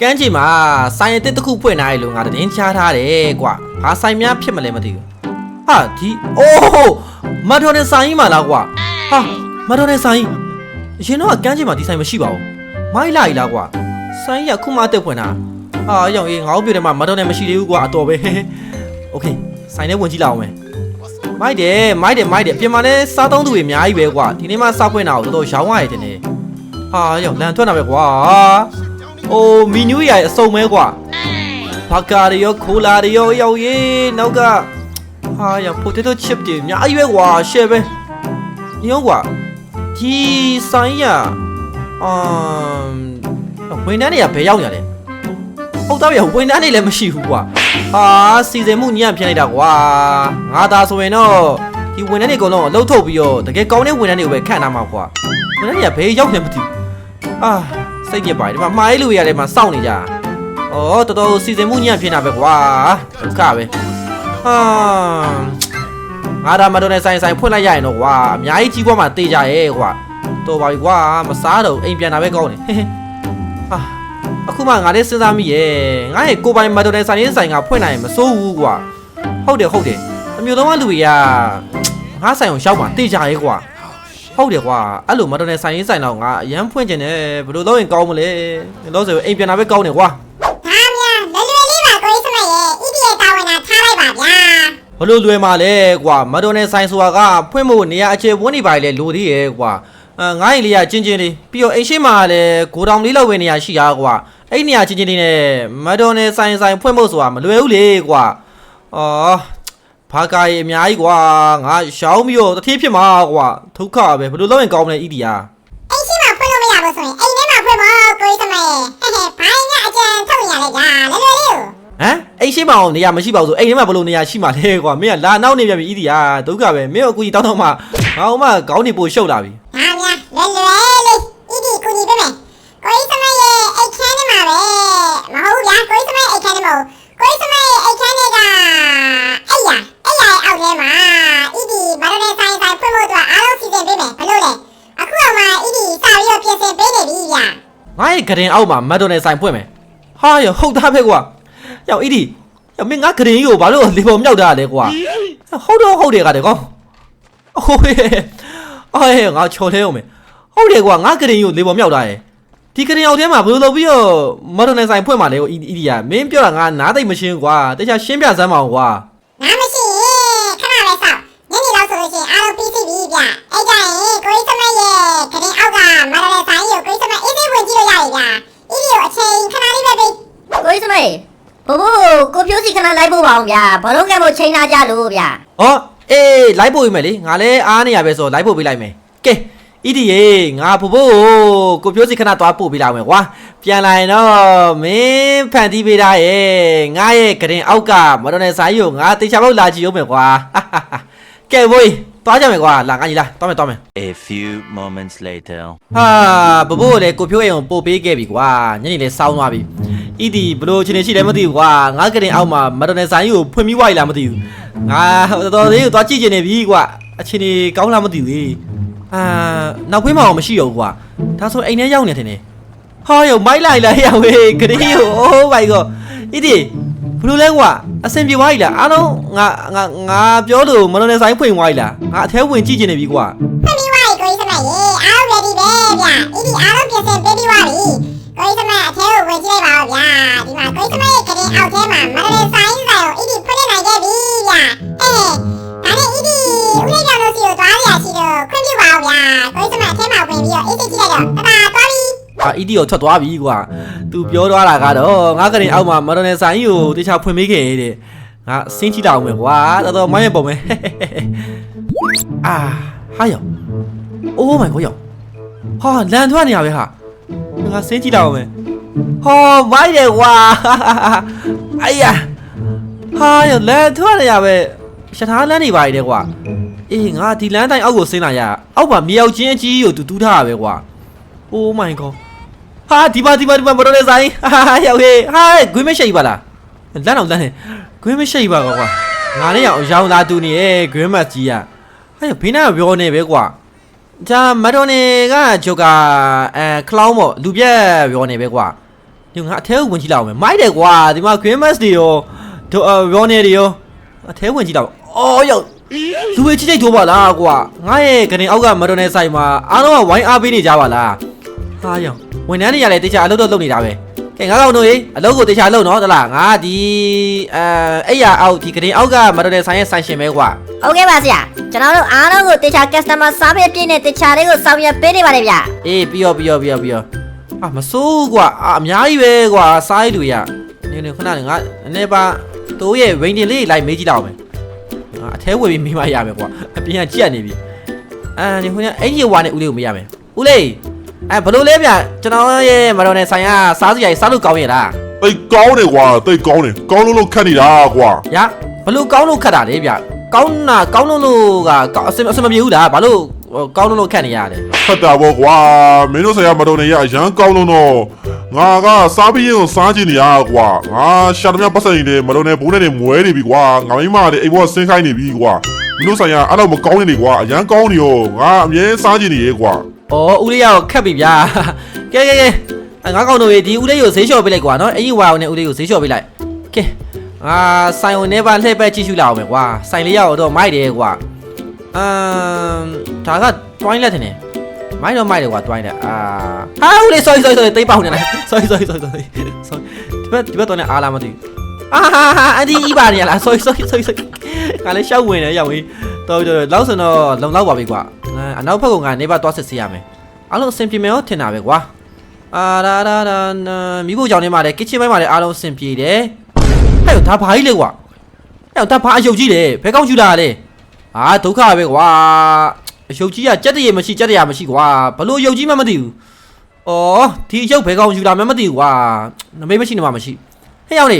ကမ်းခြေမှာဆိုင်အစ်စ်တစ်ခုဖွင့်ထားရလို့ငါတင်ချားထားတယ်ကွာဘာဆိုင်များဖြစ်မလဲမသိဘူးဟာဒီအိုးမတော်တဲ့ဆိုင်ကြီးမလားကွာဟာမတော်တဲ့ဆိုင်ကြီးအရင်တော့ကမ်းခြေမှာဒီဆိုင်မရှိပါဘူးမိုင်းလာကြီးလားကွာဆိုင်ကြီးကခုမှအသက်ဖွင့်တာဟာရောင်အေးငါ့ပြတယ်မှာမတော်တဲ့မရှိသေးဘူးကွာအတော်ပဲโอเคဆိုင်ထဲဝင်ကြည့်လောက်အောင်မယ်မိုက်တယ်မိုက်တယ်မိုက်တယ်ပြင်မှာလဲစားသုံးသူတွေအများကြီးပဲကွာဒီနေ့မှစားဖွင့်တာကိုတော်တော်ရောင်းရတယ်တင်နေဟာရောင်လန်ထွက်တာပဲကွာ အိုးမီနူးရအစုံမဲကွာဘာကာတွေရောခိုလာတွေရောရောက်ရေးနောက်ကဟာရပိုတေတိုချစ်တွေအများကြီးပဲကွာရှယ်ပဲညောကွာဒီဆိုင်ရအမ်ဝန်ထမ်းတွေကဘယ်ရောက်နေရလဲဟုတ်သားပြဝန်ထမ်းတွေလည်းမရှိဘူးကွာဟာစီစဉ်မှုညံ့ဖြစ်နေတာကွာငါသာဆိုရင်တော့ဒီဝန်ထမ်းတွေအကုန်လုံးအလုပ်ထုတ်ပြီးတော့တကယ်ကောင်းတဲ့ဝန်ထမ်းတွေကိုပဲခန့်ထားမှာကွာဝန်ထမ်းတွေကဘယ်ရောက်နေမသိဘူးအာ စိတ်ပြစ်ပါတယ်ဒီမှာမှားရေးလူရတယ်မှာစောင့်နေကြ။ဩတော်တော်စီစဉ်မှုညံ့ဖြစ်နေတာပဲကွာဒုက္ခပဲ။ဟာငါဒါမတော်နဲ့ဆိုင်ဆိုင်ဖွင့်လိုက်ရရင်တော့ကွာအများကြီးကြီးပွားမှတေးကြရဲ့ကွာတော်ပါပြီကွာမစားတော့အိမ်ပြန်လာပဲကောင်းတယ်ဟဲ့ဟဲ့ဟာအခုမှငါလည်းစဉ်းစားမိရဲ့ငါရဲ့ကိုပိုင်မတော်နဲ့ဆိုင်ရင်ဆိုင်ကဖွင့်နိုင်ရင်မစိုးဘူးကွာဟုတ်တယ်ဟုတ်တယ်အမျိုးသားလူတွေကငါဆိုင်ကိုရှောက်မှတေးကြရဲ့ကွာ ဟုတ်တယ်ကွာအဲ့လိုမတော်တဲ့ဆိုင်ရင်ဆိုင်တော့ငါအရန်ဖွင့်ကျင်တယ်ဘယ်လိုလုပ်ရင်ကောင်းမလဲလို့ဆိုအိမ်ပြန်လာပဲကောင်းတယ်ကွာဒါများလွယ်လွယ်လေးပါကိုကြီးစမရဲ့ EDA တာဝန်တာထားလိုက်ပါဗျာဘယ်လိုလွယ်မှာလဲကွာမတော်တဲ့ဆိုင်ဆိုတာကဖွင့်ဖို့နေရာအခြေဝန်းနေပါလေလိုသေးရဲ့ကွာအဲငါ့အိမ်လေးကချင်းချင်းလေးပြီးတော့အိမ်ရှိမှာလည်းဂိုတောင်လေးလောက်ပဲနေရာရှိရကွာအဲ့နေရာချင်းချင်းလေးနဲ့မတော်တဲ့ဆိုင်ဆိုင်ဖွင့်ဖို့ဆိုတာမလွယ်ဘူးလေကွာအော် ဘာကာရီအများကြီးကွာငါရှောင်းပြီးတော့တတိဖြစ်မှာကွာဒုက္ခပဲဘယ်လိုလုပ်ရင်ကောင်းမလဲဣဒီယာအိမ်ရှိမှဖွင့်လို့မရဘူးဆိုရင်အိမ်ထဲမှာဖွင့်ဖို့ကိုကြီးစမရဲ့ဟဲ့ဟဲ့ဘိုင်းကအကျန်ထုတ်ရလဲကြာလွယ်လွယ်လေးကိုဟမ်အိမ်ရှိမအောင်နေရာမရှိပါဘူးဆိုအိမ်ထဲမှာဘယ်လိုနေရာရှိမှာလဲကွာမင်းကလာနောက်နေပြန်ပြီဣဒီယာဒုက္ခပဲမင်းအကူကြီးတောင်းတော့မှငါ့အမခေါင်းနေပို့ရှုပ်လာပြီဒါများလွယ်လွယ်လေး EDA ကိုကြီးပေးမယ်ကိုကြီးစမရဲ့အိတ်ခမ်းထဲမှာပဲမဟုတ်ဗျာကိုကြီးစမရဲ့အိတ်ခမ်းထဲမှာကိုကြီးစမရဲ့အိတ်ခမ်းထဲကအဲ့ရအဲ့ရရဲ့အောက်ထဲမှာ EDA ဘာလို့လဲဆိုင်ဆိုင်ဖွင့်ဖို့အတွက်အားလုံးစီစဉ်ပေးမယ်ဘယ်လိုလဲအခုအောင်မှ EDA စာပြီးတော့ပြင်ဆင်ပေးနေပြီဗျာ ငါရဲ့ဂရင်အောက်မှာမက်ဒိုနယ်ဆိုင်ဖွင့်မယ်ဟာရဟုတ်သားပဲကွာရောက်ဣဒီရောက်မင်းငါဂရင်ကြီးကိုဘာလို့လေပေါ်မြောက်တာလဲကွာဟုတ်တော့ဟုတ်တယ်ကတည်းကောဟိုးအေးငါချော်လဲအောင်မယ်ဟုတ်တယ်ကွာငါဂရင်ကြီးကိုလေပေါ်မြောက်တာရယ်ဒီဂရင်အောက်ထဲမှာဘယ်လိုလုပ်ပြီးတော့မက်ဒိုနယ်ဆိုင်ဖွင့်မှာလဲကိုဣဒီယာမင်းပြောတာငါနားသိမ့်မရှင်းကွာတခြားရှင်းပြစမ်းမအောင်ကွာနားမရှိရင်ခဏလေးစောင့်ညနေလောက်ဆိုလို့ရှိရင်အားလုံးပြီးစီပြီဗျအဲ့ကြရင်ကိုကြီးစမရဲ့ခရင်အောက်ကမရတဲ့ဆိုင်ကိုကိုကြီးစမအေးသေးဝင်ကြည့်လို့ရပြီဗျအီဒီကိုအချိန်ခဏလေးပဲပြီး ကိုကြီးစမေဘိုးဘိုးကိုဖြိုးစီခဏလိုက်ဖို့ပါအောင်ဗျာဘလုံးကဲမို့ချိန်လာကြလို့ဗျာဟောအေးလိုက်ပို့ပေးမယ်လေငါလည်းအားနေရပဲဆိုတော့လိုက်ပို့ပေးလိုက်မယ်ကဲဣဒီရေငါဖို့ဖို့ကိုပြောစီခဏသွားပို့ပေးလိုက်မယ်ကွာပြန်လာရင်တော့မင်းဖန်တီးပေးတာရဲ့ငါရဲ့ဂရင်အောက်ကမတော်နဲ့ဆိုင်ကိုငါတေချာပေါက်လာကြည့်အောင်မယ်ကွာကဲဘိုး သွားကြမယ်ကွာလာငါကြီးလာသွားမယ်သွားမယ် A few moments later. ဟာဘဘို့လည်းကိုဖြိုးအိမ်ကိုပို့ပေးခဲ့ပြီကွာညနေလေးစောင်းသွားပြီဣဒီဘလို့ချင်းနေရှိတယ်မသိဘူးကွာငါကတင်အောက်မှာမတော်နဲ့ဆိုင်ကိုဖွင့်ပြီးွားရလားမသိဘူးငါတော်တော်လေးကိုသွားကြည့်ချင်နေပြီကွာအချင်းနေကောင်းလားမသိဘူးလေအာနောက်ဖွင့်မအောင်မရှိတော့ဘူးကွာဒါဆိုအိမ်ထဲရောက်နေတယ်နေဟာယောမိုက်လိုက်လာရဝေးဂရီကိုအိုးဘိုင်ကောဣဒီ ဘလို့လဲကွာအဆင်ပြေသွားပြီလားအားလုံးငါငါငါပြောလို့မတော်နဲ့ဆိုင်ဖွင့်သွားပြီလားငါအထဲဝင်ကြည့်ချင်နေပြီကွာဖမီဝိုင်ကိုကြီးစမရဲ့အားလုံး ready ပဲဗျအီဒီအားလုံးပြင်ဆင်ပေးပြီးသွားပြီကိုကြီးစမအထဲကိုဝင်ကြည့်လိုက်ပါဦးဗျဒီမှာကိုကြီးစမရဲ့ခရင်အောက်ထဲမှာမရတဲ့ဆိုင်ဆိုင်ကိုအီဒီဖွင့်နေနိုင်ခဲ့ပြီဗျအဲဒါနဲ့အီဒီဦးလေးကြောင့်လို့စီကိုသွားရရှိတော့ခွင့်ပြုပါဦးဗျကိုကြီးစမအထဲမှာဝင်ပြီးတော့အေးစိတ်ကြည့်လိုက်တော့ တတာသွားပြီအာအီဒီကိုထွက်သွားပြီကွာသူပြောသွားတာကတော့ငါကရင်အောက်မှာမတော်နယ်ဆိုင်ကြီးကိုတခြားဖွင့်ပေးခဲ့တဲ့ငါစင်းကြည့်တာအောင်မယ်ကွာတော်တော်မိုင်းရပုံပဲအာဟာယောအိုးမိုင်ကိုယောဟာလန်ထွက်နေရပဲဟာငါစင်းကြည့်တာအောင်မယ်ဟောမိုင်းတယ်ကွာအိုင်ယာဟာယောလန်ထွက်နေရပဲရှထားလန်းနေပါ E တဲ့ကွာအေးငါဒီလန်းတိုင်းအောက်ကိုဆင်းလာရအောက်မှာမြောက်ချင်းအကြီးကိုတူတူးထားရပဲကွာ Oh my god ဟာဒီပါဒီပါဒီပါမတော်တဲ့ဆိုင်ဟာရောက်ဟေးဟာဂွေးမရှိပါလားလမ်းအောင်လမ်းနေဂွေးမရှိပါကွာငါနဲ့ရောက်ရောင်းလာတူနေရဲ့ဂွေးမကြီးอ่ะဟာဘေးနားပြောနေပဲကွာဒါမတော်နေကဂျိုကာအဲခလောင်းပေါ့လူပြက်ပြောနေပဲကွာဒီငါအထဲကိုဝင်ကြည့်လောက်မယ်မိုက်တယ်ကွာဒီမှာ green mask တွေရောဒိုရောနေတွေရောအထဲဝင်ကြည့်လောက်အော်ရောက်လူတွေချိချိထိုးပါလားကွာငါရဲ့ကနေအောက်ကမတော်နယ်ဆိုင်မှာအားလုံးကဝိုင်းအားပေးနေကြပါလားဟာရောက် ဝန်ထမ်းတွေရတယ်တေချာအလုပ်တော့လုပ်နေတာပဲကဲငါကောင်တို့ရေအလုပ်ကိုတေချာလုပ်နော်တလားငါဒီအဲအဲ့ရအောက်ဒီကနေအောက်ကမတော်နယ်ဆိုင်ရဲ့ဆိုင်ရှင်ပဲကွာဟုတ်ကဲ့ပါဆရာကျွန်တော်တို့အားလုံးကိုတေချာ customer service ပြည့်နဲ့တေချာလေးကိုဆောင်ရွက်ပေးနေပါတယ်ဗျအေးပြီးရောပြီးရောပြီးရောပြီးရောအာမစိုးကွာအာအများကြီးပဲကွာစားရလူရနေနေခဏနေငါအနေပါတိုးရဲ့ waiting လေးလိုက်မေးကြည့်တော့မယ်ငါအထဲဝယ်ပြီးမိမရမယ်ကွာအပြင်ကကြက်နေပြီအာဒီခွန်းကအင်ဂျီဝါနဲ့ဦးလေးကိုမေးရမယ်ဦးလေး အဲဘလို့လဲဗျကျွန်တော်ရဲ့မတော်နဲ့ဆိုင်ကစားစရာကြီးစားလို့ကောင်းရဲ့လားတိတ်ကောင်းတယ်ကွာတိတ်ကောင်းတယ်ကောင်းလို့လို့ခတ်နေတာကွာရဘလို့ကောင်းလို့ခတ်တာလေဗျကောင်းတာကောင်းလို့လို့ကကောင်းအစင်အစင်မပြေဘူးလားဘာလို့ဟိုကောင်းလို့လို့ခတ်နေရလဲဖတ်တာပေါ့ကွာမင်းတို့ဆရာမတော်နေရအရန်ကောင်းလို့တော့ငါကစားပြီးရင်ကိုစားချင်နေရကွာငါရှာတမပတ်စံနေတယ်မတော်နေဘိုးနဲ့နေမွဲနေပြီကွာငါမိမတွေအိမ်ဘောဆင်းခိုင်းနေပြီကွာမင်းတို့ဆရာအဲ့တော့မကောင်းနေလေကွာအရန်ကောင်းနေရောငါအမြဲစားချင်နေရေကွာ။ အော်ဦးလေးရောက်ခက်ပြီဗျာ။ကဲကဲကဲငါကောင်းတို့ရေဒီဦးလေးကိုဈေးလျှော့ပေးလိုက်ကွာနော်။အရင်ဝါအောင်နဲ့ဦးလေးကိုဈေးလျှော့ပေးလိုက်။ကဲအာဆိုင်ဝင်နေပါလှည့်ပဲကြည့်ရှုလာအောင်မယ်ကွာ။ဆိုင်လေးရောက်တော့မိုက်တယ်ကွာ။အမ်ဒါကတွိုင်းလက်ထင်တယ်။မိုက်တော့မိုက်တယ်ကွာတွိုင်းလက်အာဟာဦးလေး sorry sorry sorry တိတ်ပေါက်နေလား sorry sorry sorry sorry sorry ဒီဘက်ဒီဘက်တော့လည်းအားလာမသိဘူးအာဟာဟာအန်ဒီဤပါနေရလား sorry sorry sorry sorry ငါလည်းရှောက်ဝင်နေရောက်ပြီတော်တော်လောက်စတော့လုံလောက်ပါပြီကွာငါ အနောက်ဘက်ကငါနေပါသွားစစ်ဆေးရမယ်အားလုံးအဆင်ပြေမယ်ဟုတ်ထင်တာပဲကွာအာဒါဒါဒါမိဖို့ကြောင့်နေမှာလေကစ်ချင်ပိုင်းမှာလည်းအားလုံးအဆင်ပြေတယ်ဟဲ့ဒါဘာကြီးလဲကွာဟဲ့ဒါဘာအယုတ်ကြီးလဲဘယ်ကောင်းကျူတာလဲအာဒုက္ခပဲကွာအယုတ်ကြီးကကြက်တရေမရှိကြက်တရာမရှိကွာဘလို့ယုတ်ကြီးမှမသိဘူးအော်ဒီအယုတ်ဘယ်ကောင်းကျူတာမှမသိဘူးကွာနမိတ်မရှိနေမှာမရှိဟဲ့ရောက်နေ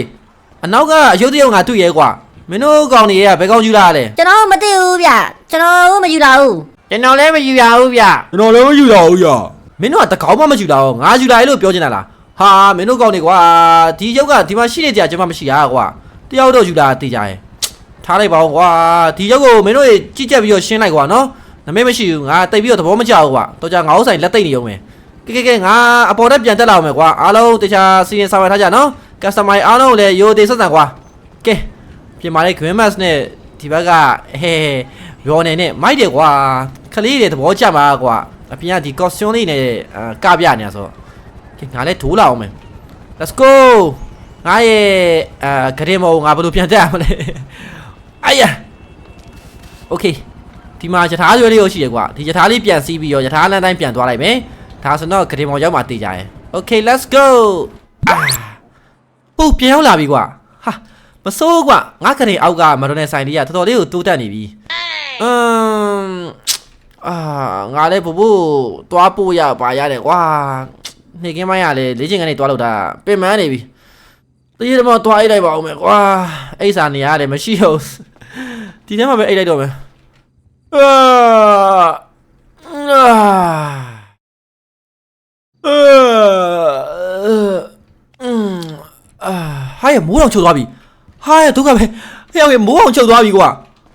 အနောက်ကအယုတ်တရုံငါတွေ့ရဲကွာမင်းတို့ကောင်တွေကဘယ်ကောင်းကျူတာလဲကျွန်တော်မသိဘူးဗျကျွန်တော်မယူလာဘူး ကျွန်တော်လည်းမယူရဘူးဗျကျွန်တော်လည်းမယူရဘူးရမင်းတို့ကတကောင်းမှမယူတာရောငါယူလာရလို့ပြောချင်တာလားဟာမင်းတို့ကောင်းနေကွာဒီရုပ်ကဒီမှာရှိနေကြကျွန်မမရှိရကွာတယောက်တော့ယူလာတေးကြရဲ့ထားလိုက်ပါဦးကွာဒီရုပ်ကိုမင်းတို့ကြည့်ချက်ပြီးတော့ရှင်းလိုက်ကွာနော်နမေမရှိဘူးငါတိတ်ပြီးတော့သဘောမကျဘူးကွာတော့ကြငါဥဆိုင်လက်သိမ့်နေရုံပဲကဲကဲကဲငါအပေါ်တက်ပြန်တက်လာအောင်မယ်ကွာအားလုံးတခြားစီရင်ဆောင်ရထားကြနော်ကစတမာအားလုံးလည်းရိုသေဆက်ဆံကွာကဲပြင်မာလေး green mask နဲ့ဒီဘက်ကဟဲရောနေနဲ့မိုက်တယ်ကွာ ခလေးတွေသဘောကျပါကွာအပြင်ကဒီ costume လေးနဲ့အာကပြနေတာဆိုတော့ကဲငါလည်းဒိုးလာအောင်မယ် let's go ငါရဲ့အာဂရင်မောငါဘယ်လိုပြန်တက်ရမလဲအိုင်ယာ okay ဒီမှာယထာရွယ်လေးရောရှိရကွာဒီယထာလေးပြန်စီးပြီးရောယထာလမ်းတိုင်းပြန်သွားလိုက်မယ်ဒါဆိုတော့ဂရင်မောရောက်မှတေးကြရင် okay let's go အာဟုတ်ပြန်ရောက်လာပြီကွာဟာမစိုးကွာငါဂရင်အောက်ကမတော်တဲ့ဆိုင်လေးကတော်တော်လေးကိုတိုးတက်နေပြီအမ် အာငါလည်းဘူဘူသွားပို့ရပါရတယ်ကွာနေကင်းမိုင်းရလေလေ့ကျင့်ခန်းနေသွားလို့တာပင်မနေပြီတရေတော့သွားအိတ်လိုက်ပါဦးမယ်ကွာအိတ်စာနေရတယ်မရှိတော့ဒီထဲမှာပဲအိတ်လိုက်တော့မယ်အာအာအာဟာရမိုးအောင်ချုပ်သွားပြီဟာရဒုက္ခပဲဟဲ့ရောက်ရမိုးအောင်ချုပ်သွားပြီကွာ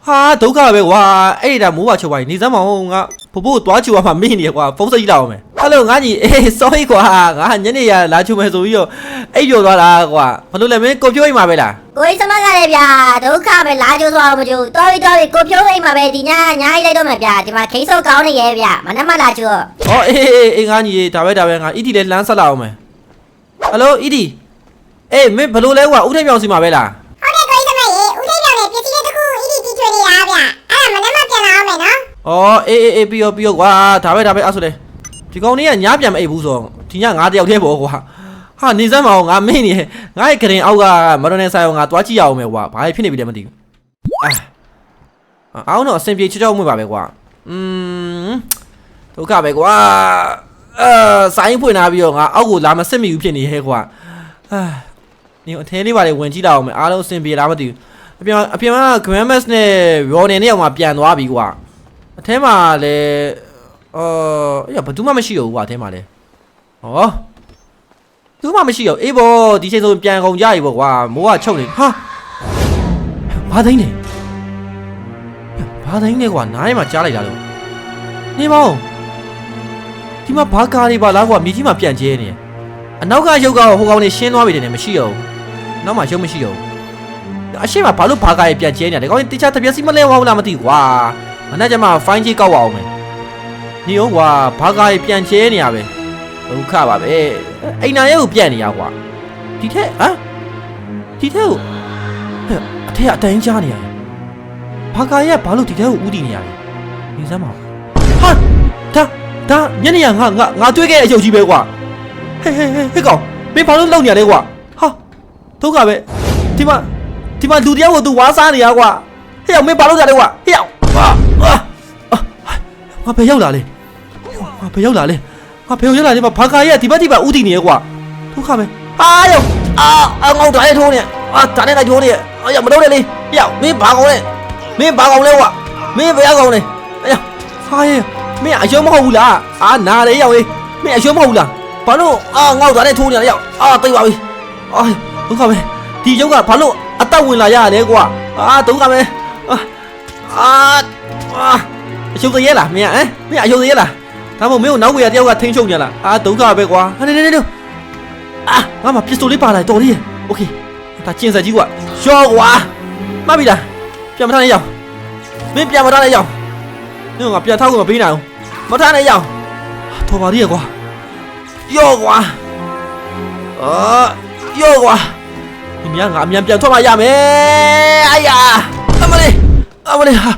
ဟာဒုက္ခပဲကွာအဲ့ဒါမိုးပါချုပ်သွားပြီနေစမ်းမအောင်ငါဘဘို့သွားချူအောင်မှမေ့နေကွာဖုန်းစိတ်ကြည့်လောက်အောင်မယ်ဟယ်လိုငါကြီးအေး sorry ကွာငါညနေရလာချူမယ်ဆိုပြီးတော့အိပ်ပျော်သွားတာကွာဘာလို့လဲမင်းကိုပြိုးအိမ်မှာပဲလားကိုကြီးစမကလည်းဗျဒုက္ခပဲလာကြိုးသွားအောင်မကြိုးတော်ပြီတော်ပြီကိုဖြိုးအိမ်မှာပဲဒီညညာကြီးလိုက်တော့မယ်ဗျဒီမှာခိစုပ်ကောင်းနေရဲ့ဗျမနက်မှလာကြိုး။အော်အေးအေးအေးငါညီရေဒါပဲဒါပဲငါအီတီလည်းလှမ်းဆက်လာအောင်မယ်။ဟယ်လိုအီတီအေးမင်းဘလို့လဲကွာဥထိပ်ပြောင်စီမှာပဲလား အော်အေးအေးအေးပြီးရောပြီးရောကွာဒါပဲဒါပဲအဲ့ဆိုလေဒီကောင်လေးကညားပြန်မအိပ်ဘူးဆိုတော့ဒီညငါတယောက်တည်းပေါ့ကွာ။ဟာနေစမ်းမအောင်ငါမင်းနေငါရဲ့ကရင်အောက်ကမတော်နေဆိုင်အောင်ငါတွားကြည့်ရအောင်မယ်ကွာ။ဘာဖြစ်နေပြီလဲမသိဘူး။အာအောင်တော့အဆင်ပြေချောချောမွေ့ပါပဲကွာ။อืมဒုက္ခပဲကွာ။အာဆိုင်ဖွင့်လာပြီးတော့ငါအောက်ကိုလာမစစ်မိဘူးဖြစ်နေရဲ့ကွာ။အာနေအထဲလေးပါလေဝင်ကြည့်တော့အောင်မယ်အားလုံးအဆင်ပြေလားမသိဘူးအပြင်အပြင်မှာ Grandmas နဲ့ Ronin နဲ့အောင်မှပြန်သွားပြီကွာ အထဲမှာလည်းအော်အေးဘာမှမရှိတော့ဘူးကွာအထဲမှာလည်းဟောသူမှမရှိတော့အေးဘောဒီချိန်ဆိုပြန်ကုန်ကြပြီပေါ့ကွာမိုးကချုပ်နေဟာဘာသိန်းနေဘာသိန်းနေကွာနားထဲမှာကြားလိုက်တာလို့နေမောင်ဒီမှာဘာကားလေးပါလားကွာမြေကြီးမှာပြန်ကျဲနေတယ်အနောက်ကရုပ်ကဟိုကောင်နေရှင်းသွားပြီတယ်မရှိတော့ဘူးနောက်မှရုပ်မရှိတော့ဘူးအရှိမဘာလို့ဘာကားရပြန်ကျဲနေတယ်ကောင်တခြားတပြက်စီမလဲဝအောင်လားမသိဘူးကွာ မနေ့ကမှဖိုင်းကြီးကောက်အောင်မယ်ညီအောင်ကွာဘာကားရပြန်ကျဲနေရပဲဒုက္ခပါပဲအိမ်နာရဲ့ကိုပြန်နေရကွာဒီထက်ဟမ်ဒီထက်ကိုဟဲ့အထက်အတိုင်းကြားနေရတယ်ဘာကားရဘာလို့ဒီထက်ကိုဥတည်နေရလဲနေစမ်းပါဟာဒါဒါညနေရငါငါငါတွေ့ခဲ့တဲ့အယုတ်ကြီးပဲကွာဟဲ့ဟဲ့ဟဲ့ဟဲ့ကောင်မင်းဘာလို့လုံနေရလဲကွာဟာဒုက္ခပဲဒီမှာဒီမှာလူတယောက်ကိုသူဝါးစားနေရကွာဟဲ့အောင်မင်းဘာလို့ကြလဲကွာဟဲ့အောင်ဟာ ဟာငါဘယ်ရောက်လာလဲငါဘယ်ရောက်လာလဲငါဘယ်ရောက်လာလဲမဘာခါရဲ့ဒီဘက်ဒီဘက်ဥတီနေရကွာဒုက္ခပဲဟာယောအာအငေါဓာတ်လေးထိုးနေအာဓာတ်နဲ့လိုက်ထိုးနေအာရမတော့နဲ့လေဟဲ့အောင်မင်းဘာကောင်လဲမင်းဘာကောင်လဲကွာမင်းဘယ်ကောင်လဲအေးဟာရဲ့မင်းအယုံမဟုတ်ဘူးလားအာနားလေရောက်ရေးမင်းအယုံမဟုတ်ဘူးလားဘာလို့အာငေါ့သွားတဲ့ထိုးနေရလဲရောက်အာသိပါပြီအာဒုက္ခပဲဒီရုပ်ကဘာလို့အသက်ဝင်လာရလဲကွာအာဒုက္ခပဲအာ အာအာအရှုပ်သေးရလားမင်းဟမ်မင်းအရှုပ်သေးရလားဒါမှမဟုတ်မင်းကိုနောက်ဝေရတယောက်ကထိန်းချုပ်နေလားအာဒုက္ခပဲကွာဟာနေနေနေအာငါမှပစ္စတိုလေးပါလာတော်လေးโอเคဒါကျင်ဆက်ကြီးကွာရှော့ကွာမှတ်ပြီလားပြန်မထားနဲ့ရောက်မင်းပြန်မထားနဲ့ရောက်မင်းကပြန်ထောက်ကိုမပေးနိုင်ဘူးမထားနဲ့ရောက်ထော်ပါသေးရကွာ ယောကွာအာယောကွာဒီမြငါအမြန်ပြန်ထွက်မှရမယ်အာယာအမလေးအမလေးဟာ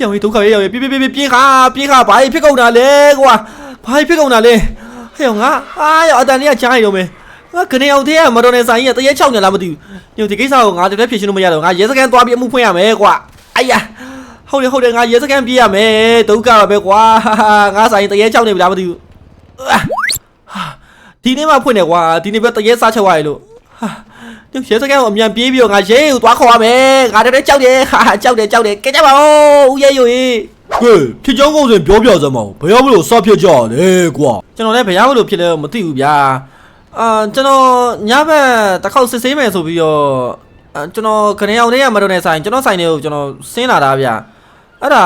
ရောင်ရီဒုက္ခရေရောင်ရီပြေးပြေးပြေးပြေးခါပြေးခါဘာဖြစ်ကုန်တာလဲကွာဘာဖြစ်ကုန်တာလဲဟဲ့ငါအာရောအတန်လေးကကြားရတော့မယ်ငါကနေအောင်သေးရမတော်နဲ့ဆိုင်ရတရေချောက်နေလားမသိဘူးညဒီကိစ္စကိုငါတကယ်ဖြေရှင်းလို့မရတော့ငါရဲစကန်သွားပြီးအမှုဖွင့်ရမယ်ကွာအာယာဟုတ်တယ်ဟုတ်တယ်ငါရဲစကန်ပြေးရမယ်ဒုက္ခပါပဲကွာငါဆိုင်တရေချောက်နေပြီလားမသိဘူးအာဒီနေ့မှဖွင့်တယ်ကွာဒီနေ့ပဲတရေစားချက်သွားရလို့ ဟာဒီရဲစကန်ကိုအမြန်ပြေးပြီးတော့ငါရဲကိုသွားခေါ်ရမယ်ငါတည်းကြောက်တယ်ဟာကြောက်တယ်ကြောက်တယ်ကြကြပါဦးဦးရဲယိုရေကဲဖြစ်ချောင်းကုန်းစဉ်ပြောပြစမ်းမအောင်ဘယ်ရောက်မလို့စဖြစ်ကြလဲကွာကျွန်တော်လည်းဘယ်ရောက်လို့ဖြစ်လဲမသိဘူးဗျာအာကျွန်တော်ညဘက်တစ်ခေါက်စစ်ဆေးမယ်ဆိုပြီးတော့အာကျွန်တော်ခနေအောင်လေးရမတော်နဲ့ဆိုင်ကျွန်တော်ဆိုင်တွေကိုကျွန်တော်ဆင်းလာတာဗျာအဲ့ဒါ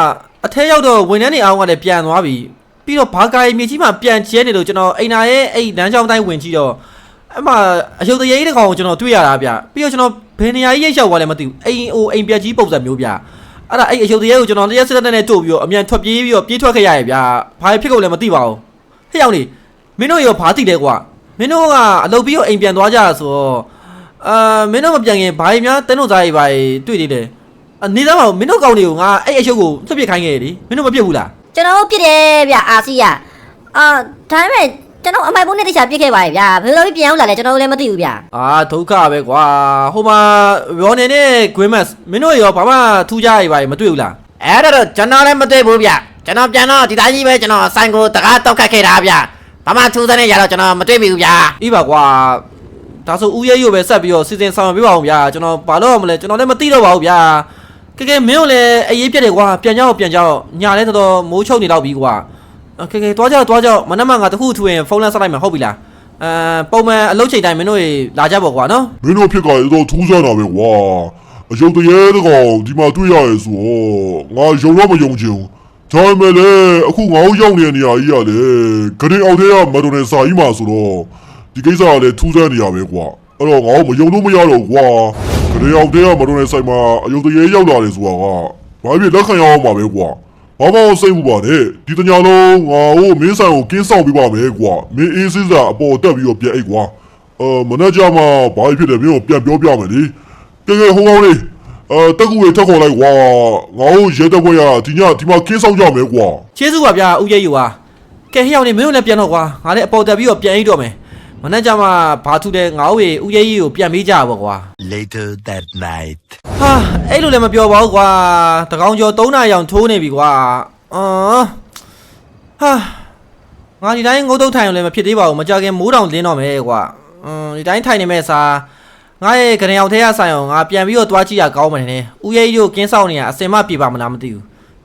အထဲရောက်တော့ဝန်ထမ်းတွေအားလုံးကလည်းပြန်သွားပြီပြီးတော့ဘာကာရီမြေကြီးမှာပြန်ကျဲနေလို့ကျွန်တော်အိမ်နာရဲ့အဲ့လမ်းကြောင်းတိုင်းဝင်ကြည့်တော့ အဲ့မှာအယုတ်တရေကြီးတစ်ကောင်ကိုကျွန်တော်တွေ့ရတာဗျပြီးတော့ကျွန်တော်ဘယ်နေရာကြီးရိတ်လျှောက်သွားလဲမသိဘူးအိမ်အိုအိမ်ပြက်ကြီးပုံစံမျိုးဗျအဲ့ဒါအဲ့အယုတ်တရေကိုကျွန်တော်လျှက်စစ်တဲ့နဲ့တို့ပြီးတော့အမြန်ထွက်ပြေးပြီးတော့ပြေးထွက်ခဲ့ရရဲ့ဗျဘာဖြစ်ကုန်လဲမသိပါဘူးဟဲ့ရောက်နေမင်းတို့ရောဘာသိလဲကွာမင်းတို့ကအလုပ်ပြီးတော့အိမ်ပြန်သွားကြတာဆိုတော့အာမင်းတို့မပြန်ခင်ဘာကြီးများတင်းတို့သားကြီးဘာကြီးတွေ့သေးတယ်အနေသားမမင်းတို့ကောင်းတွေကိုငါအဲ့အရှုပ်ကိုလွတ်ပြစ်ခိုင်းခဲ့တယ်လေမင်းတို့မပြစ်ဘူးလားကျွန်တော်တို့ပြစ်တယ်ဗျအာစီယာအာဒါပေမဲ့ ကျွန်တော်အမိုက်ပုံးနဲ့တခြားပြစ်ခဲ့ပါရဲ့ဗျာဘယ်လိုလုပ်ပြီးပြန်ရောက်လာလဲကျွန်တော်တို့လည်းမသိဘူးဗျာအာဒုက္ခပဲကွာဟိုမှာရောနေနဲ့ Grimace မင်းတို့ရောဘာမှထူးကြရပါမတွေ့ဘူးလားအဲ့ဒါတော့ကျွန်တော်လည်းမတွေ့ဘူးဗျကျွန်တော်ပြန်တော့ဒီတိုင်းကြီးပဲကျွန်တော်ဆိုင်ကိုတကားတောက်ခတ်ခဲ့တာဗျဘာမှထူးဆန်းနေရတော့ကျွန်တော်မတွေ့မိဘူးဗျအေးပါကွာဒါဆိုဦးရဲရုပ်ပဲဆက်ပြီးတော့စီစဉ်ဆောင်ရွက်ပေးပါအောင်ဗျာကျွန်တော်ဘာလို့ရမလဲကျွန်တော်လည်းမသိတော့ပါဘူးဗျာကဲကဲမင်းတို့လည်းအရေးပြက်တယ်ကွာပြန်ကြအောင်ပြန်ကြအောင်ညာလဲတော်တော်မိုးချုပ်နေတော့ပြီကွာ ကဲကဲတွားကြတွားကြမနက်မှငါတခုထူရင်ဖုန်းလမ်းဆက်လိုက်မှာဟုတ်ပြီလားအဲပုံမှန်အလုပ်ချိန်တိုင်းမင်းတို့လာကြပေါ့ကွာနော်မင်းတို့ဖြစ်ကြရတော့ထူးဆန်းတာပဲကွာအယုတ်တရေတကောင်ဒီမှာတွေ့ရရဲဆိုတော့ငါယုံတော့မယုံချင်ဘူးဒါပေမဲ့လည်းအခုငါတို့ရောက်နေတဲ့နေရာကြီးကလည်းဂရင်အောက်ထဲကမတော်နဲ့စာကြီးမှာဆိုတော့ဒီကိစ္စကလည်းထူးဆန်းနေရပဲကွာအဲ့တော့ငါတို့မယုံလို့မရတော့ဘူးကွာဂရင်အောက်ထဲကမတော်နဲ့ဆိုင်မှာအယုတ်တရေရောက်လာတယ်ဆိုတာကဘာဖြစ်လက်ခံရအောင်ပါပဲကွာ ဘာမှမစိတ်ဘူးပါနဲ့ဒီတညာလုံးငါ့ကိုမင်းဆိုင်ကိုကင်းဆောင်ပြပါမယ်ကွာမင်းအေးစစ်စာအပေါ်တက်ပြီးတော့ပြန်အိတ်ကွာအာမနက်ကြမှာဘာဖြစ်တယ်မင်းကိုပြန်ပြောပြမယ်လေကဲကဲဟိုကောင်လေးအာတက်ကူလေးထက်ခေါ်လိုက်ကွာငါတို့ရဲတပ်ဖွဲ့ရဒီညဒီမှာကင်းဆောင်ကြမယ်ကွာကျေးဇူးပါဗျာဦးရဲယူဟာကဲဟိရောက်နေမင်းတို့လည်းပြန်တော့ကွာငါလည်းအပေါ်တက်ပြီးတော့ပြန်အိတ်တော့မယ် မနေ့ကမှဘာထူတယ်ငါ့ဦးဦးရဲကြီးကိုပြန်ပေးကြပါကွာ Later that night. ဟာအဲ့လိုလည်းမပြောပါဘူးကွာတကောင်ကျော်၃နာရီအောင်ထိုးနေပြီကွာအော်ဟာငါဒီတိုင်းငုတ်တုတ်ထိုင်အောင်လည်းမဖြစ်သေးပါဘူးမကြခင်မိုးတောင်လင်းတော့မယ်ကွာอืมဒီတိုင်းထိုင်နေမဲ့စာငါရဲ့ကနေအောင်ထဲရဆိုင်အောင်ငါပြန်ပြီးတော့တွားကြည့်ရကောင်းမယ်နည်းဦးရဲကြီးကိုကင်းဆောင်နေရအစင်မပြေပါမလားမသိဘူး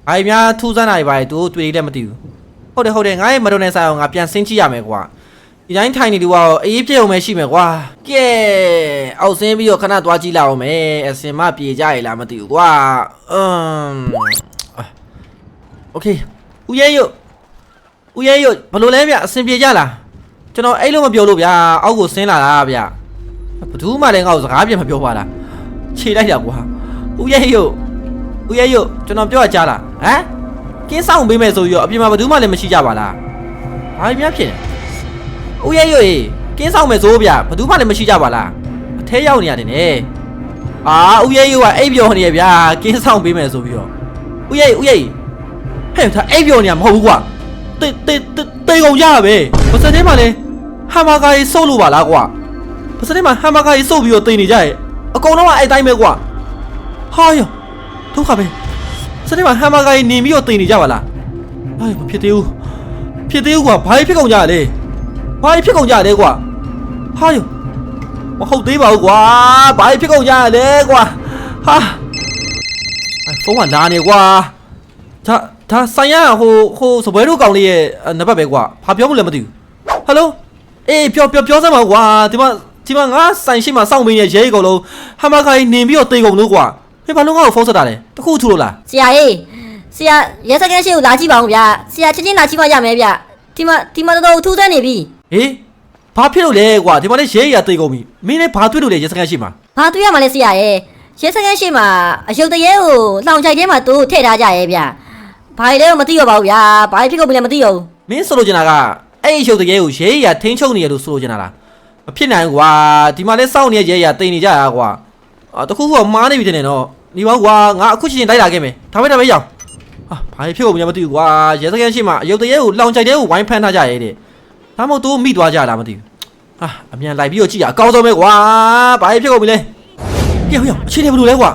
ဘာကြီးများထူးဆန်းတာတွေပါလေသူတို့တွေ့လည်းမသိဘူးဟုတ်တယ်ဟုတ်တယ်ငါရဲ့မတော်နဲ့ဆိုင်အောင်ငါပြန်ဆင်းကြည့်ရမယ်ကွာ ဒီတိုင်းထိုင်နေလူကတော့အေးပြေအောင်ပဲရှိမယ်ကွာကဲအောက်ဆင်းပြီးတော့ခဏတွားကြည့်လာအောင်မယ်အစင်မပြေကြရလားမသိဘူးကွာอืมโอเคဦးရဲရုပ်ဦးရဲရုပ်ဘယ်လိုလဲဗျအဆင်ပြေကြလား ကျွန်တော်အဲ့လိုမပြောလို့ဗျာအောက်ကိုဆင်းလာတာဗျာဘယ်သူမှလည်းငါ့ကိုစကားပြန်မပြောပါလားခြေလိုက်တာကွာဦးရဲ့ရုပ်ဦးရဲ့ရုပ်ကျွန်တော်ပြောရကြားလားဟမ်ကင်းဆောင်ပေးမယ်ဆိုပြီးတော့အပြင်မှာဘယ်သူမှလည်းမရှိကြပါလားဘာများဖြစ်နေ ဦးရဲ့ရုပ်ရေကင်းဆောင်မယ်ဆိုဗျာဘယ်သူမှလည်းမရှိကြပါလားအထဲရောက်နေရတယ်နဲ့အာဦးရဲ့ရုပ်ကအိပ်ပျော်နေရဗျာကင်းဆောင်ပေးမယ်ဆိုပြီးတော့ဦးရဲ့ဦးရဲ့ဟဲ့ဒါအိပ်ပျော်နေရမဟုတ်ဘူးကွာတေတေတေတေကုန်ကြရပဲပါစတဲ့မှာလဲဟမ်ဘာဂါကြီးစုပ်လို့ပါလားကွာပါစတဲ့မှာဟမ်ဘာဂါကြီးစုပ်ပြီးတော့တင်နေကြရဲ့အကုန်လုံးကအဲ့တိုင်းပဲကွာဟာယောဒုက္ခပဲစတဲ့မှာဟမ်ဘာဂါကြီးနေပြီးတော့တင်နေကြပါလားအေးမဖြစ်သေးဘူးဖြစ်သေးဘူးကွာဘာကြီးဖြစ်ကုန်ကြရလဲ ဘာကြီးဖြစ်ကုန်ကြရလဲကွာဟာယောမဟုတ်သေးပါဘူးကွာဘာကြီးဖြစ်ကုန်ကြရလဲကွာဟာအဲ့ဖုန်းကလာနေကွာဒါဒါဆိုင်ရဟိုဟိုစပွဲတို့ကောင်လေးရဲ့အနံပါတ်ပဲကွာဘာပြောမလဲမသိဘူးဟယ်လိုအေးပြောပြောပြောစမ်းပါကွာဒီမှာဒီမှာငါဆိုင်ရှိမှာစောင့်မင်းရဲ့ရဲကြီးကောင်လုံးဟမ်ဘာခိုင်နေပြီးတော့တေကုန်လို့ကွာဖေဘာလုံးငါ့ကိုဖုန်းဆက်တာလဲတခုထူလို့လားဆရာကြီးဆရာရဲစခန်းရှိကိုလာကြည့်ပါဦးဗျာဆရာချင်းချင်းလာကြည့်မှရမယ်ဗျဒီမှာဒီမှာတော်တော်ထူးဆန်းနေပြီ ဟေးဘာဖြစ်လို့လဲကွာဒီမှာလည်းရဲကြီးကတေကုန်ပြီမင်းလည်းဘာတွေ့လို့လဲရဲစခန်းရှိမှာဘာတွေ့ရမှာလဲဆရာရဲ့ရဲစခန်းရှိမှာအယုတ်တရေကိုလောင်ချိုက်ထဲမှာသူထည့်ထားကြရဲ့ဗျဘာလဲမသိရပါဘူးဗျာဘာဖြစ်ကုန်ပြီလဲမသိရဘူးမင်းဆိုလိုချင်တာကအဲ့ဒီရုပ်တကယ်ကိုရဲကြီးကထိန်းချုပ်နေရလို့ဆိုလိုချင်တာလားမဖြစ်နိုင်ဘူးကွာဒီမှာလည်းစောင့်နေရဲကြီးကတိန်နေကြတာကွာအာတခုခုကမားနေပြီတဲ့နော်ဒီဘောကွာငါအခုချင်းချင်းလိုက်လာခဲ့မယ်ဒါပဲဒါပဲရောက်ဟာဘာဖြစ်ကုန်ပြီလဲမသိဘူးကွာရဲစခန်းရှိမှအယုတ်တရဲကိုလောင်ချိုက်တဲ့ကိုဝိုင်းဖမ်းထားကြရဲတဲ့ ဒါမှမဟုတ်သူမိသွားကြလားမသိဘူးဟာအမြန်လိုက်ပြီးတော့ကြည့်ရအကောင်းဆုံးပဲကွာဘာဖြစ်ကုန်ပြီလဲဟေ့ဟေ့အခြေအနေဘယ်လိုလဲကွာ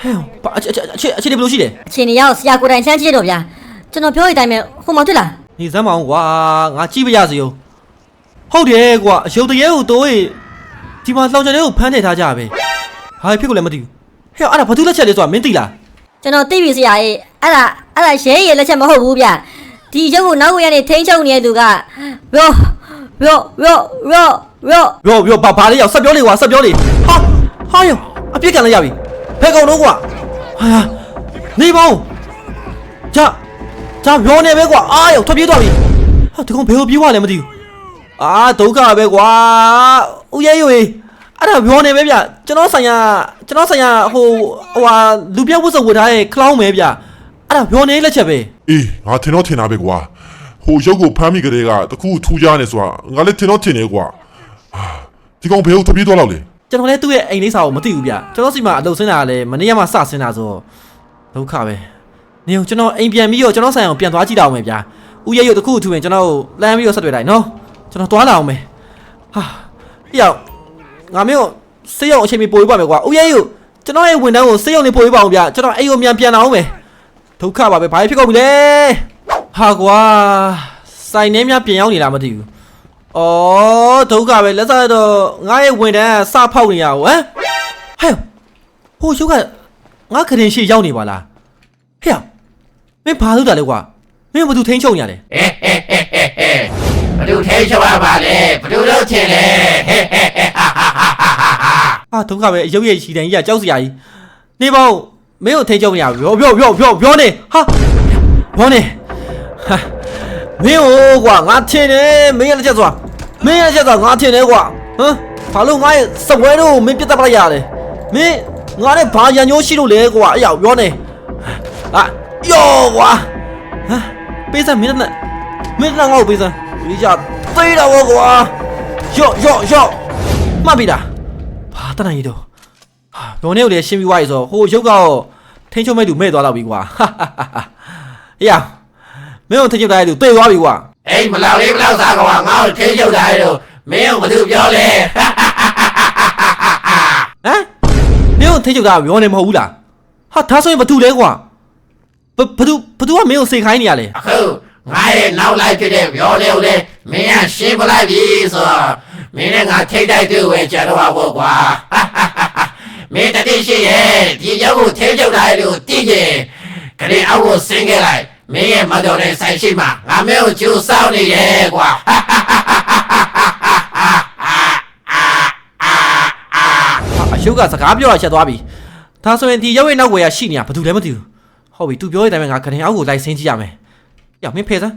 ဟဲ့ဘာအခြေအခြေအခြေအနေဘယ်လိုရှိလဲအချိန်ကြီးရောက်ဆရာကိုယ်တိုင်ချမ်းကြည့်တော့ဗျာကျွန်တော်ပြောရတဲ့အတိုင်းပဲဟိုမှာတွေ့လားနေစမ်းမအောင်ကွာငါကြည့်ပြရစီဦးဟုတ်တယ်ကွာအယုတ်တရဲကိုတိုးရင်ဒီမှာလောင်ချိုက်တဲ့ကိုဖမ်းထည့်ထားကြပဲဘာဖြစ်ကုန်လဲမသိဘူးဟဲ့အဲ့ဒါဘာသူလက်ချက်လဲဆိုတာမင်းသိလားကျွန်တော်သိပြီဆရာရဲ့အဲ့ဒါအဲ့ဒါရဲရဲလက်ချက်မဟုတ်ဘူးဗျ ဒီရုပ်ကိုနောက်ကိုရနေထိန်းချုပ်နေတဲ့သူကရောရောရောရောရောပြောပြောဘာဘာလေးရောက်ဆက်ပြောလေကွာဆက်ပြောလေဟာဟာယောအပြစ်ကန်လိုက်ရပြီဖဲကောင်တော့ကွာဟာနေပေါင်းကြကြပြောနေပဲကွာအာယောထွက်ပြေးသွားပြီဟာဒီကောင်ဘယ်လိုပြေးသွားလဲမသိဘူးအာဒုက္ခပဲကွာဦးရဲရွေအဲ့ဒါပြောနေပဲဗျကျွန်တော်ဆိုင်ရာကျွန်တော်ဆိုင်ရာဟိုဟိုဟာလူပြောက်ဝတ်စုံဝတ်ထားတဲ့ခလောင်းပဲဗျအဲ့ဒါပြောနေလက်ချက်ပဲ အေးငါထင်တော့ထင်တာပဲကွာဟိုရုပ်ကိုဖမ်းမိကြတဲ့ကတခုထူးခြားနေဆိုတာငါလည်းထင်တော့ထင်နေကွာဟာဒီကောင်ဘယ်ကိုတပြေးသွားတော့လဲကျွန်တော်လည်းသူ့ရဲ့အိမ်လေးစာကိုမသိဘူးဗျကျွန်တော်စီမှာအလုပ်ဆင်းတာကလည်းမနေ့ကမှစဆင်းတာဆိုတော့ဒုက္ခပဲနေအောင်ကျွန်တော်အိမ်ပြန်ပြီးတော့ကျွန်တော်ဆိုင်အောင်ပြန်သွားကြည့်တော့မယ်ဗျာဥရဲ့ရုပ်တစ်ခုထူရင်ကျွန်တော်ကိုလမ်းပြီးတော့ဆက်တွေ့လိုက်နော်ကျွန်တော်သွားလာအောင်မယ်ဟာဟေ့ရောက်ငါမျိုးစေးရုံအချိန်မီပို့ပေးပါမယ်ကွာဥရဲ့ရုပ်ကျွန်တော်ရဲ့ဝန်ထမ်းကိုစေးရုံနေပို့ပေးပါအောင်ဗျာကျွန်တော်အိမ်ကိုမြန်ပြန်လာအောင်မယ် ဒုက္ခပါပဲဘာဖြစ်ကုန်ပြီလဲဟာကွာစိုင်နေများပြန်ရောက်နေလားမသိဘူး။အော်ဒုက္ခပဲလက်စားတော့ငါရဲ့ဝန်တန်းကစဖောက်နေရဟမ်။ဟဲ့ဟိုရှုပ်ကငါခရင်ရှိရောက်နေပါလား။ဟဲ့မင်းဘာလုပ်တာလဲကွာ။မင်းဘာသူထိန်းချုပ်နေရလဲဟဲဟဲဟဲဟဲဟဲဘယ်သူထိချပါပါလဲဘယ်သူလုပ်ချင်လဲဟဲဟဲဟဲဟာဟာဟာဟာ။ဟာဒုက္ခပဲအယုတ်ရဲ့ရှီတန်ကြီးကကြောက်စရာကြီး။နေပေါင်း မင်းကိုထိန်းချုပ်နေရပြောပြောပြောပြောပြောနေဟာပြောနေဟာမင်းဟိုကွာငါထင်တယ်မင်းရဲ့လက်ချက်ဆိုတာမင်းရဲ့လက်ချက်ဆိုတာငါထင်တယ်ကွာဟမ်ဘာလို့ငါရဲ့စပွဲတို့ကိုမင်းပြတ်တက်ပလိုက်ရလဲမင်းငါနဲ့ဘာရန်ညိုးရှိလို့လဲကွာအရောက်ပြောနေဟာယောကွာဟမ်ပေးစမ်းမင်းနဲ့မင်းနဲ့ငါ့ကိုပေးစမ်းဒီကြသေးတော့ကွာယောယောယောမှတ်ပြီလားဘာတနိုင်ရတော့ဟာဘုံနဲ့ကိုလည်းရှင်းပြီးွားပြီဆိုတော့ဟိုရုပ်ကတော့ ထိန်းချုပ်မဲ့သူမဲ့သွားတော့ပြီကွာဟာဟာဟာဟာအေးရမင်းတို့ထိန်းချုပ်တိုင်းသူတေသွားပြီကွာအေးမလောက်လေးမလောက်စားကွာငါ့ကိုထိချုပ်တာလို့မင်းကဘာသူပြောလဲဟမ်မင်းတို့ထိန်းချုပ်တာပြောနေမဟုတ်ဘူးလားဟာဒါဆိုရင်ဘာတူလဲကွာဘဘသူဘသူကမင်းကိုစေခိုင်းနေရလဲအခုငါရဲ့နောက်လိုက်ဖြစ်တဲ့ပြောလေးကိုလေမင်းကရှင်းပလိုက်ပြီဆိုတော့မင်းနဲ့ငါထိတ်တိုက်တွေ့ဝဲကြတော့ဘောကွာမင်း တတိရှိရဲ့ဒီရုပ်ကိုထိချုပ်တာလို့သိရင်ခရင်အောက်ကိုဆင်းခဲ့လိုက်မင်းရဲ့မတော်တဲ့ဆိုင်ရှိမှငါမင်းကိုကျူစောင်းနေရဲ့ကွာဟာအယုတ်ကစကားပြောတာချက်သွားပြီဒါဆိုရင်ဒီရုပ်ရဲ့နောက်ွယ်ကရှိနေတာဘာတူလဲမသိဘူးဟုတ်ပြီ तू ပြောတဲ့အတိုင်းပဲငါခရင်အောက်ကိုလိုက်ဆင်းကြည့်ရမယ်ရမင်းဖယ်စမ်း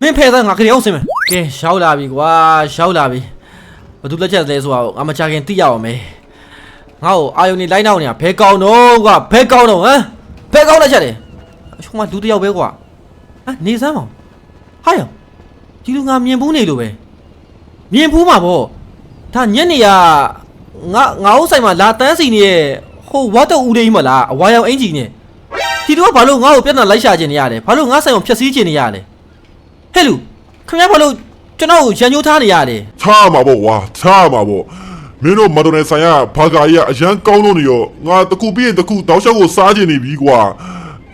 မင်းဖယ်စမ်းငါခရင်အောက်ဆင်းမယ်ကဲရောက်လာပြီကွာရောက်လာပြီဘာသူလက်ချက်လဲဆိုတော့ငါမချခင်သိရအောင်မယ် ငါ့ကိုအာယုန်နေလိုက်နောက်နေတာဘဲကောင်းတော့ကွာဘဲကောင်းတော့ဟမ်ဘဲကောင်းလက်ချက်တယ်အချုံမလူတစ်ယောက်ပဲကွာဟမ်နေစမ်းပါဦးဟာယောဒီလူငါမြင်ဘူးနေလို့ပဲမြင်ဘူးမှာဗောဒါညနေကငါငါ့ဥဆိုင်မှာလာတန်းစီနေရဲ့ဟိုဝတ်တော့ဦးလေးကြီးမလားအဝါရောင်အင်ဂျီနဲ့ဒီလူကဘာလို့ငါ့ကိုပြဿနာလိုက်ရှာခြင်းနေရလဲဘာလို့ငါ့ဆိုင်ကိုဖျက်ဆီးခြင်းနေရလဲဟဲ့လူခင်ဗျားဘာလို့ကျွန်တော်ကိုရန်ညှိုးထားနေရလဲချာမှာပေါ့ကွာချာမှာပေါ့ မင်းတို့မတော်နဲ့ဆိုင်ရဘာကာကြီးကအရန်ကောင်းလို့နေရောငါတကူပြီးရင်တကူတောက်လျှောက်ကိုစားကျင်နေပြီကွာ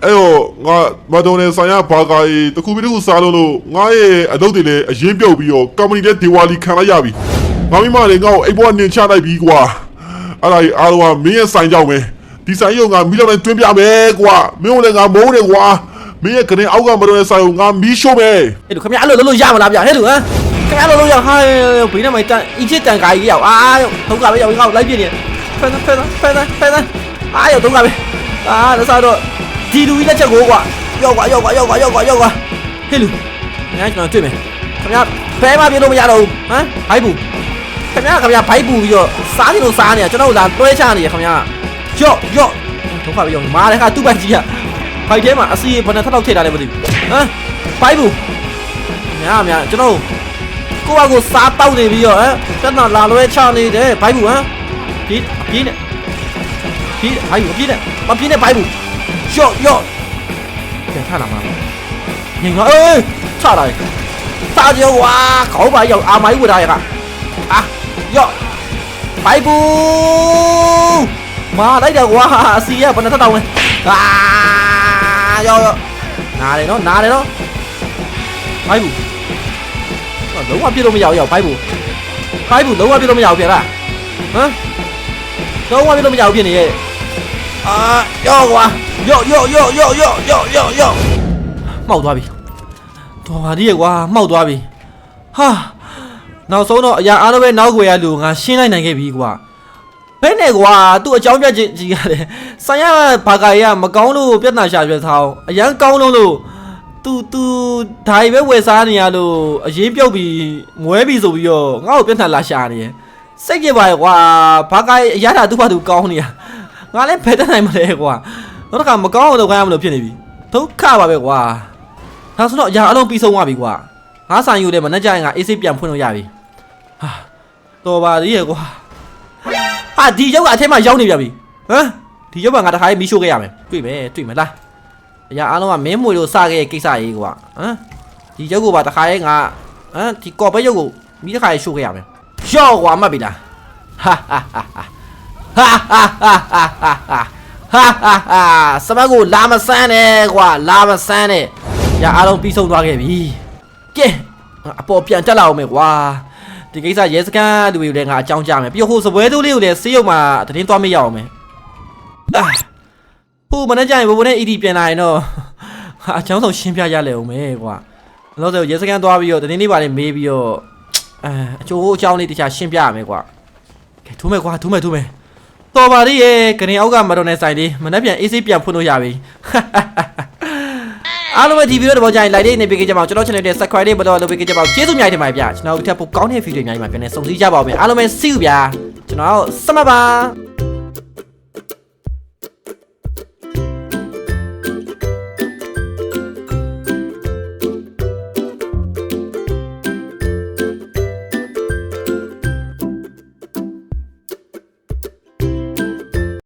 အဲ့တော့ငါမတော်နဲ့ဆိုင်ရဘာကာကြီးတကူပြီးတကူစားလို့လို့ငါရဲ့အလုပ်တွေလည်းအရင်ပြုတ်ပြီးတော့ကမ္ပဏီလည်းဒီဝါလီခံလိုက်ရပြီငါမိမလည်းငါ့ကိုအိမ်ပေါ်နင်ချလိုက်ပြီကွာအဲ့ဒါကြီးအားလုံးကမင်းရဲ့ဆိုင်ကြောင့်ပဲဒီဆိုင်ရုံငါမီးလောက်တိုင်းတွင်းပြမယ်ကွာမင်းတို့လည်းငါမိုးတယ်ကွာမင်းရဲ့ကနေအောက်ကမတော်နဲ့ဆိုင်ကိုငါမီးရှို့မယ်ဟဲ့လူခင်ဗျားအဲ့လိုလုပ်လို့ရမလားဗျဟဲ့လူဟမ် ခင်ဗျားအဲ့လိုလုပ်ရဟာဘေးနဲ့မိုင်တန်အစ်ချစ်တန်ကာကြီးရောက်အာထုံးကပဲရောက်ရောက်လိုက်ပြနေဖဲဖဲဖဲဖဲဖဲအာရောက်ထုံးကပဲအာလက်စားတော့ဒီလူကြီးလက်ချက်ကိုကွာရောက်ကွာရောက်ကွာရောက်ကွာရောက်ကွာရောက်ကွာဟဲ့လူငါကျွန်တော်တွေ့မယ်ခင်ဗျားဘဲမှပြေလို့မရတော့ဘူးဟမ်ဘိုက်ဘူးခင်ဗျားခင်ဗျားဘိုက်ဘူးပြီးတော့စားနေလို့စားနေရကျွန်တော်လာတွဲချနေရခင်ဗျားယော့ယော့ထုံးကပဲရောက်မားတဲ့ခါသူ့ပိုက်ကြီးကဖိုက်ထဲမှာအစီဘယ်နဲ့ထပ်တော့ထည့်တာလဲမသိဘူးဟမ်ဘိုက်ဘူးများများကျွန်တော် ကိုယ့်ဘာကိုစားတောက်နေပြီးတော့ဟမ်တက်တော့လာလွဲချနေတယ်ဘိုက်ဘူးဟမ်ပြေးပြေးနေပြေးဘိုက်ဘူးပြေးနေမပြေးနေဘိုက်ဘူးယော့ယော့ပြန်ထလာမှာငင်ကအေးချလာတယ်စားကြောဝါခေါင်းပါရောက်အာမိုင်းဝဒါရကအာယော့ဘိုက်ဘူးမာလိုက်တယ်ကွာအစီရဘယ်နဲ့ထတောင်းလဲအာယော့ယော့နားတယ်နော်နားတယ်နော်ဘိုက်ဘူး လုံးဝပြစ်လို့မရဘူးရောက်ဖိုက်ဘူးဖိုက်ဘူးလုံးဝပြစ်လို့မရဘူးပြန်လားဟမ်လုံးဝပြစ်လို့မရဘူးဖြစ်နေရဲ့အာရော့ကွာရော့ရော့ရော့ရော့ရော့ရော့ရော့ရော့မှောက်သွားပြီတော်ပါသေးရဲ့ကွာမှောက်သွားပြီဟာနောက်ဆုံးတော့အရာအားလုံးပဲနောက်ွယ်ရလူငါရှင်းလိုက်နိုင်ခဲ့ပြီကွာဘယ်နဲ့ကွာသူ့အကြောင်းပြချင်းကြီးရတယ်ဆိုင်ရဘာကာရီကမကောင်းလို့ပြဿနာရှာပြထားအောင်အရန်ကောင်းလို့ လို့ तू तू ဓာရီပဲဝယ်စားနေရလို့အရင်ပြုတ်ပြီးမွဲပြီးဆိုပြီးတော့ငါ့ကိုပြဿနာလာရှာနေရယ်စိတ်ကြပါရဲ့ကွာဘာကရရတာသူ့ဘာသူကောင်းနေရငါလည်းဖယ်တတ်နိုင်မလဲကွာတော့တခါမကောင်းအောင်လုပ်ခိုင်းရမလို့ဖြစ်နေပြီဒုက္ခပါပဲကွာဒါဆိုတော့အရာအလုံးပြီးဆုံးသွားပြီကွာငါဆိုင်ယူတယ်မနဲ့ကြရင်ငါအေးစိပြန်ဖွင့်လို့ရပြီဟာတော်ပါသေးရဲ့ကွာဟာဒီရုပ်ကအထက်မှာရောက်နေပြန်ပြီဟမ်ဒီရုပ်ကငါတခါလေးမီးရှို့ခဲ့ရမယ်တွေ့မယ်တွေ့မယ်လား အရာအားလုံးကမင်းမွေလို့စခဲ့တဲ့ကိစ္စရေးကွာဟမ်ဒီရုပ်ကိုပါတခါရဲငါဟမ်ဒီကော်ပဲရုပ်ကိုမိတခါရဲရှို့ခဲ့ရမယ်ရှော့ကွာမှတ်ပြီလားဟာဟာဟာဟာဟာဟာဟာဟာဟာဟာဟာစပတ်ကိုလာမဆန်းနဲ့ကွာလာမဆန်းနဲ့ညာအားလုံးပြီးဆုံးသွားခဲ့ပြီကဲအပေါ်ပြန်တက်လာအောင်မယ်ကွာဒီကိစ္စရဲစခန်းလူတွေလည်းငါအကြောင်းကြားမယ်ပြီးတော့ဟိုစပွဲသူလေးကိုလည်းစေးရုံမှာတရင်သွားမရအောင်မယ်အာဟို မနေ့ကျရင်ဘဘနဲ့ ED ပြန်လာရင်တော့ဟာအချောင်းဆောင်ရှင်းပြရလဲအောင်မယ်ကွာလောဆယ်ရဲစကန်သွားပြီးတော့တင်းလေးပါလေးမေးပြီးတော့အဲအချိုးအချောင်းလေးတခြားရှင်းပြရမယ်ကွာကဲထိုးမယ်ကွာထိုးမယ်ထိုးမယ်တော်ပါသေးရဲ့ကနေအောက်ကမတော်နဲ့ဆိုင်လေးမနေ့ပြန်အေးဆေးပြန်ဖွင့်လို့ရပြီအားလုံးပဲဒီဗီဒီယိုတော့ကြာရင် like လေးနေပေးကြပါဦးကျွန်တော် channel နဲ့ subscribe လေးဘယ်တော့လုပ်ပေးကြပါဦးကျေးဇူးအများကြီးတင်ပါတယ်ဗျကျွန်တော်တို့ထပ်ပိုကောင်းတဲ့ဗီဒီယိုအများကြီးမှာပြန်နေစုံစည်းကြပါဦးမယ်အားလုံးပဲ see you ဗျာကျွန်တော်စမပါ